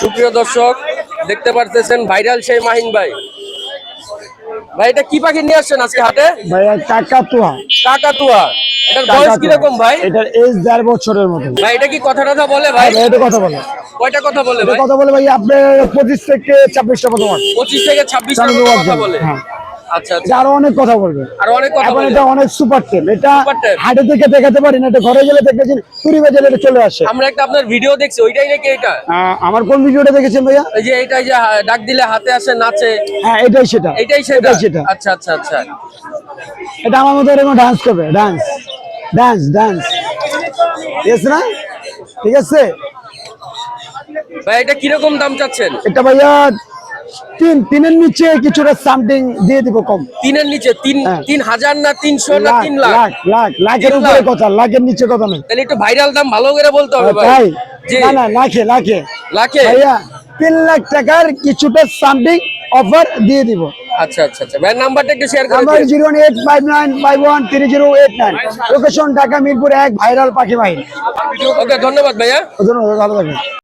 সুপ্রিয় দর্শক দেখতে পারতেছেন ভাইরাল সেই মাহিন ভাই। ভাই এটা কি পাখি নিয়ে আসছেন আজকে হাটে? ভাইয়া কাকাতুয়া। কাকাতুয়া। এটার বয়স কাকাতুয়া। কীরকম ভাই? এটার এজ দেড় বছরের মতো। ভাই এটা কি কথা টথা বলে ভাই? ভাই, এটা কথা বলে। কয়টা কথা বলে ভাই? কথা বলে ভাই আপনার পঁচিশ থেকে ছাব্বিশটা কথা বলে। পঁচিশ থেকে ছাব্বিশ চালু কথা বলে। হ্যাঁ। আচ্ছা আচ্ছা। আরও অনেক কথা বলবে। আর অনেক কথা এখন এটা অনেক সুপার টেম এটা হাটে থেকে দেখাতে পারি না এটা ঘরে গেলে দেখেছি কুড়ি বাজারে এটা চলে আসে। আমরা একটা আপনার ভিডিও দেখছি ওইটাই নাকি এটা? আমার কোন ভিডিওটা দেখেছেন ভাইয়া? এই যে এইটাই যে ডাক দিলে হাতে আসে নাচে। হ্যাঁ এটাই সেটা। এটাই সেটা? সেটা। আচ্ছা আচ্ছা আচ্ছা। এটা আমার মতো এরকম ডান্স করবে ডান্স ডান্স ডান্স ঠিক আছে না? ঠিক আছে? ভাই এটা কীরকম দাম চাচ্ছেন? এটা ভাইয়া তিন তিনের নিচে কিছুটা সামথিং দিয়ে দিব কম। তিনের নিচে তিন হ্যাঁ। তিন হাজার না তিনশো না তিন লাখ? লাখ লাখ লাখের উপরে কথা লাখের নিচে কথা নেই তাহলে একটু ভাইরাল দাম ভালো করে বলতে হবে ভাই। না না লাখে লাখে। লাখে? ভাইয়া তিন লাখ টাকার কিছুটা সামথিং অফার দিয়ে দিব। আচ্ছা আচ্ছা আচ্ছা। ভাই নাম্বারটা একটু share number location Dhaka Mirpur এক ভাইরাল পাখি বাহিনী। ওকে ধন্যবাদ ভাইয়া। ধন্যবাদ ভালো থাকবেন।